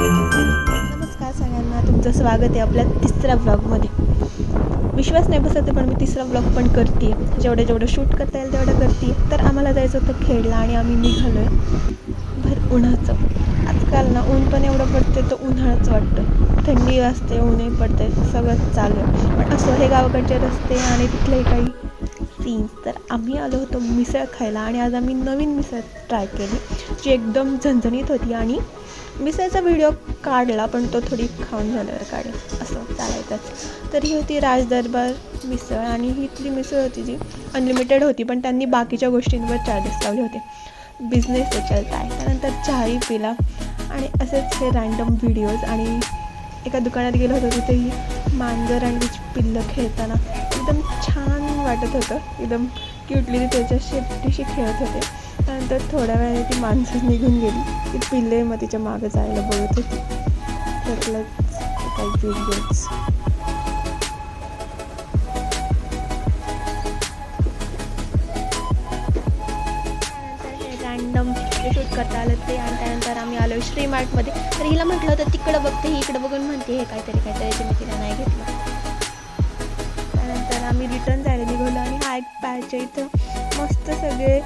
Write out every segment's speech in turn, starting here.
नमस्कार सगळ्यांना तुमचं स्वागत आहे आपल्या तिसऱ्या ब्लॉगमध्ये विश्वास नाही बसत पण मी तिसरा ब्लॉग पण करते जेवढं जेवढं शूट करता येईल तेवढं करते तर आम्हाला जायचं होतं खेळला आणि आम्ही निघालो आहे भर उन्हाचं आजकाल ना ऊन पण एवढं पडते तर उन्हाळाच वाटतं. थंडी वाजते ऊनही पडते सगळंच चालू आहे. पण असं हे गावाकडचे रस्ते आणि तिथलंही काही सीन्स तर आम्ही आलो होतो मिसळ खायला आणि आज आम्ही नवीन मिसळ ट्राय केली जी एकदम झणझणीत होती आणि मिसळचा व्हिडिओ काढला पण तो थोडी खाऊन झाल्यावर काढेल असं चालायचंच. तर ही होती राजदरबार मिसळ आणि ही इथली मिसळ होती जी अनलिमिटेड होती पण त्यांनी बाकीच्या गोष्टींवर चार्जेस लावले होते. बिझनेस ते आहे त्यानंतर चहाही पिला. आणि असेच हे रँडम व्हिडिओज आणि एका दुकानात गेलो होतो तिथेही मांजर आणि पिल्लं खेळताना. एकदम छान वाटत होतं. एकदम क्युटली ती त्याच्या शेपटीशी खेळत होते. त्यानंतर थोड्या वेळाने ती माणसं निघून गेली. ती पिल्ले मग तिच्या मागं जायला बोलत होती. त्यातलंच काही व्हिडिओज शूट करता आलं ते आणि त्यानंतर आम्ही आलो श्री मार्टमध्ये तर हिला म्हटलं होतं तिकडं बघते ही इकडं बघून म्हणते हे काहीतरी काहीतरी ते मी तिला नाही घेतलं. त्यानंतर आम्ही रिटर्न हा इथं. मस्त सगळे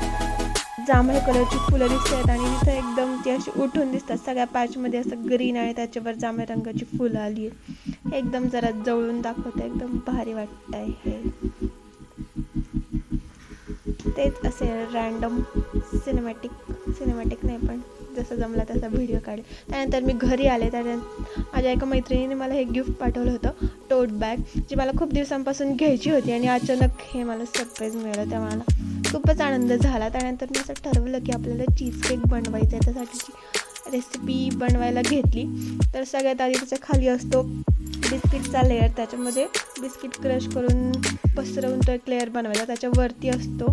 जांभळ्या कलरची फुलं दिसतात आणि तिथं एकदम ती अशी उठून दिसतात. सगळ्या पॅचमध्ये असं ग्रीन आणि त्याच्यावर जांभळ्या रंगाची फुलं आली आहेत. एकदम जरा जवळून दाखवतं एकदम भारी वाटत आहे हे. तेच असे रँडम सिनेमॅटिक सिनेमॅटिक नाही पण. जसं जमला तसा व्हिडिओ काढेल. त्यानंतर मी घरी आले त्यानंतर माझ्या एका मैत्रिणीने मला हे गिफ्ट पाठवलं होतं टोट बॅग जी मला खूप दिवसांपासून घ्यायची होती आणि अचानक हे मला सरप्राईज मिळालं. तेव्हा मला खूपच आनंद झाला. त्यानंतर मी असं ठरवलं की आपल्याला चीज केक बनवायचं आहे त्यासाठीची रेसिपी बनवायला घेतली तर सगळ्यात आधी त्याच्याखाली असतो बिस्किटचा लेअर त्याच्यामध्ये बिस्किट क्रश करून पसरवून तो एक लेअर बनवायचा. त्याच्यावरती असतो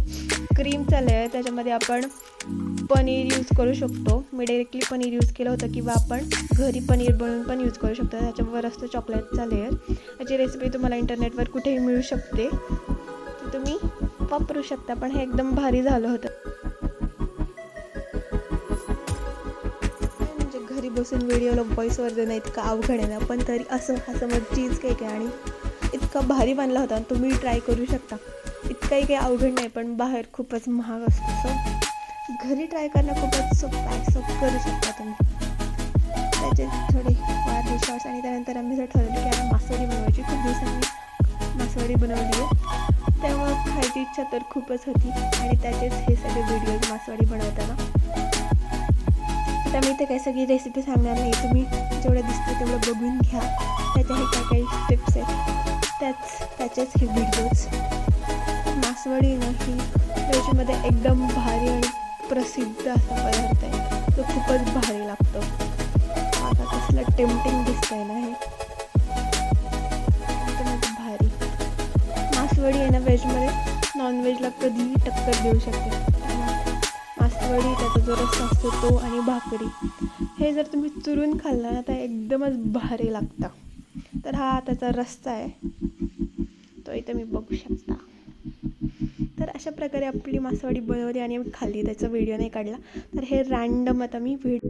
क्रीमचा लेअर त्याच्यामध्ये आपण पनीर यूज करू शकतो. मी डायरेक्टली पनीर यूज केलं होतं किंवा आपण घरी पनीर बनवून पण यूज करू शकतो. त्याच्यावर असतो चॉकलेटचा लेअर याची रेसिपी तुम्हाला इंटरनेटवर कुठेही मिळू शकते. तुम्ही वापरू शकता. पण हे एकदम भारी झालं होतं. म्हणजे घरी बसून व्हिडिओला व्हॉईसवर देणं इतकं अवघड आहे ना. पण तरी असं हा समज चीज केक आहे आणि इतका भारी बनला होता. आणि तुम्ही ट्राय करू शकता. इतकाही काही अवघड नाही पण बाहेर खूपच महाग असतो सो घरी ट्राय करणं खूपच सोपं आहे. सोपं करू शकता तुम्ही. त्याचे थोडे वाढले शॉर्ट्स आणि त्यानंतर आम्ही जर ठरवलं की आता मासवडी बनवायची. खूप दिवसांनी मासवडी बनवली आहे. तेव्हा खायची इच्छा तर खूपच होती. आणि त्याचेच हे सगळे व्हिडिओज मासवडी बनवताना. आता मी ते काही सगळी रेसिपी सांगणार नाही. तुम्ही जेवढं दिसतं तेवढं बघून घ्या. त्याच्याही काय काही टिप्स आहेत. त्याच त्याचेच हे व्हिडिओज मासवडी नाही. त्याच्यामध्ये एकदम प्रसिद्ध असा पदार्थ आहे. तो खूपच भारी लागतो. आता कसलं टेम्पटिंग दिसतंय ना हे. भारी. मासवडी आहे ना व्हेजमध्ये नॉनव्हेजला कधीही टक्कर देऊ शकते. मासवडी त्याचा जो रस्सा असतो तो आणि भाकरी. हे जर तुम्ही चुरून खाल्ला ना तर एकदमच भारी लागतं. तर हा त्याचा रस्सा आहे. तो इथं मी बघू शकता. अशा प्रकारे आपली मासवाडी बनवली आणि खाल्ली त्याचा व्हिडिओ नाही काढला. तर हे रँडम आता मी व्हिडिओ